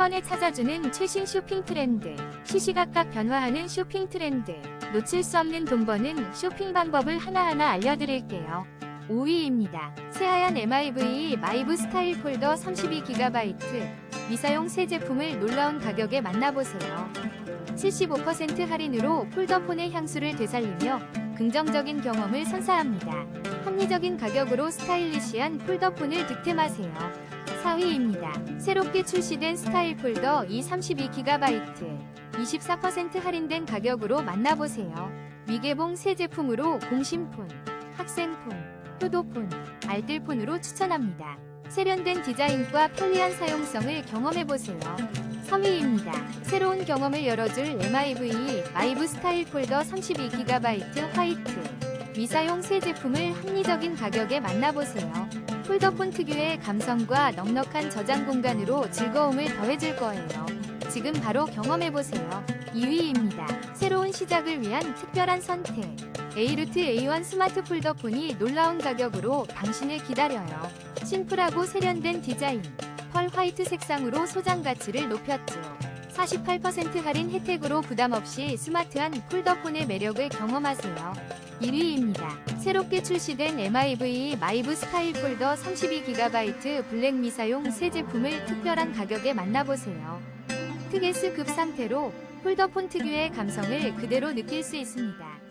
번에 찾아주는 최신 쇼핑 트렌드, 시시각각 변화하는 쇼핑 트렌드, 놓칠 수 없는 돈 버는 쇼핑 방법을 하나하나 알려드릴게요. 5위입니다. 새하얀 MIV 마이브 스타일 폴더 32GB 미사용 새 제품을 놀라운 가격에 만나보세요. 75% 할인으로 폴더폰의 향수를 되살리며 긍정적인 경험을 선사합니다. 합리적인 가격으로 스타일리시한 폴더폰을 득템하세요. 4위입니다. 새롭게 출시된 스타일 폴더 이 32GB 24% 할인된 가격으로 만나보세요. 미개봉 새 제품으로 공신폰, 학생폰, 효도폰, 알뜰폰으로 추천합니다. 세련된 디자인과 편리한 사용성을 경험해보세요. 3위입니다. 새로운 경험을 열어줄 MIV 마이브 스타일 폴더 32GB 화이트 미사용 새 제품을 합리적인 가격에 만나보세요. 폴더폰 특유의 감성과 넉넉한 저장 공간으로 즐거움을 더해줄 거예요. 지금 바로 경험해보세요. 2위입니다. 새로운 시작을 위한 특별한 선택. 에이루트 A1 스마트 폴더폰이 놀라운 가격으로 당신을 기다려요. 심플하고 세련된 디자인, 펄 화이트 색상으로 소장 가치를 높였죠. 48% 할인 혜택으로 부담 없이 스마트한 폴더폰의 매력을 경험하세요. 1위입니다. 새롭게 출시된 MIV 마이브 스타일 폴더 32GB 블랙 미사용 새 제품을 특별한 가격에 만나보세요. 특S급 상태로 폴더폰 특유의 감성을 그대로 느낄 수 있습니다.